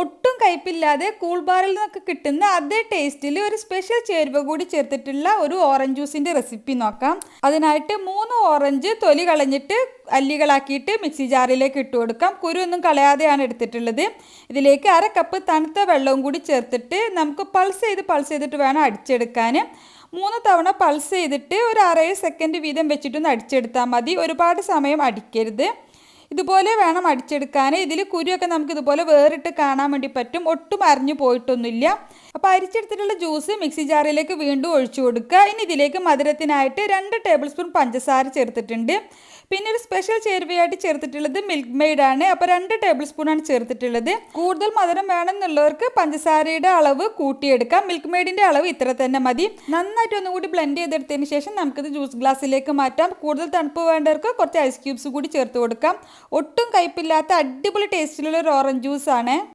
ഒട്ടും കയ്പില്ലാതെ കൂൾ ബാറിൽ നിന്നൊക്കെ കിട്ടുന്ന അതേ ടേസ്റ്റിൽ ഒരു സ്പെഷ്യൽ ചേരുവ കൂടി ചേർത്തിട്ടുള്ള ഒരു ഓറഞ്ച് ജ്യൂസിന്റെ റെസിപ്പി നോക്കാം. അതിനായിട്ട് മൂന്ന് ഓറഞ്ച് തൊലി കളഞ്ഞിട്ട് അല്ലികളാക്കിയിട്ട് മിക്സി ജാറിലേക്ക് ഇട്ട് കൊടുക്കാം. കുരു ഒന്നും കളയാതെയാണ് എടുത്തിട്ടുള്ളത്. ഇതിലേക്ക് അര കപ്പ് തണുത്ത വെള്ളവും കൂടി ചേർത്തിട്ട് നമുക്ക് പൾസ് ചെയ്ത് പൾസ് ചെയ്തിട്ട് വേണം അടിച്ചെടുക്കാൻ മൂന്ന് തവണ പൾസ് ചെയ്തിട്ട് ഒരു അറേഴ് സെക്കൻഡ് വീതം വെച്ചിട്ടൊന്ന് അടിച്ചെടുത്താൽ മതി. ഒരുപാട് സമയം അടിക്കരുത്. ഇതുപോലെ വേണം അടിച്ചെടുക്കാൻ ഇതിൽ കുരുവൊക്കെ നമുക്ക് ഇതുപോലെ വേറിട്ട് കാണാൻ വേണ്ടി പറ്റും. ഒട്ടും അരിഞ്ഞു പോയിട്ടൊന്നുമില്ല. അപ്പോൾ അരിച്ചെടുത്തിട്ടുള്ള ജ്യൂസ് മിക്സി ജാറിലേക്ക് വീണ്ടും ഒഴിച്ചു കൊടുക്കുക. ഇനി ഇതിലേക്ക് മധുരത്തിനായിട്ട് രണ്ട് ടേബിൾ സ്പൂൺ പഞ്ചസാര ചേർത്തിട്ടുണ്ട്. പിന്നെ ഒരു സ്പെഷ്യൽ ചേരുവയായിട്ട് ചേർത്തിട്ടുള്ളത് മിൽക്ക് മെയ്ഡ് ആണ് അപ്പോൾ രണ്ട് ടേബിൾ സ്പൂണാണ് ചേർത്തിട്ടുള്ളത്. കൂടുതൽ മധുരം വേണമെന്നുള്ളവർക്ക് പഞ്ചസാരയുടെ അളവ് കൂട്ടിയെടുക്കാം. മിൽക്ക് മെയ്ഡിന്റെ അളവ് ഇത്ര തന്നെ മതി. നന്നായിട്ട് ഒന്നുകൂടി ബ്ലെൻഡ് ചെയ്തെടുത്തതിന് ശേഷം നമുക്കിത് ജ്യൂസ് ഗ്ലാസ്സിലേക്ക് മാറ്റാം. കൂടുതൽ തണുപ്പ് വേണ്ടവർക്ക് കുറച്ച് ഐസ് ക്യൂബ്സ് കൂടി ചേർത്ത് കൊടുക്കാം. ഒട്ടും കയ്പില്ലാത്ത അടിപൊളി ടേസ്റ്റിലുള്ള ഒരു ഓറഞ്ച് ജ്യൂസ് ആണ്.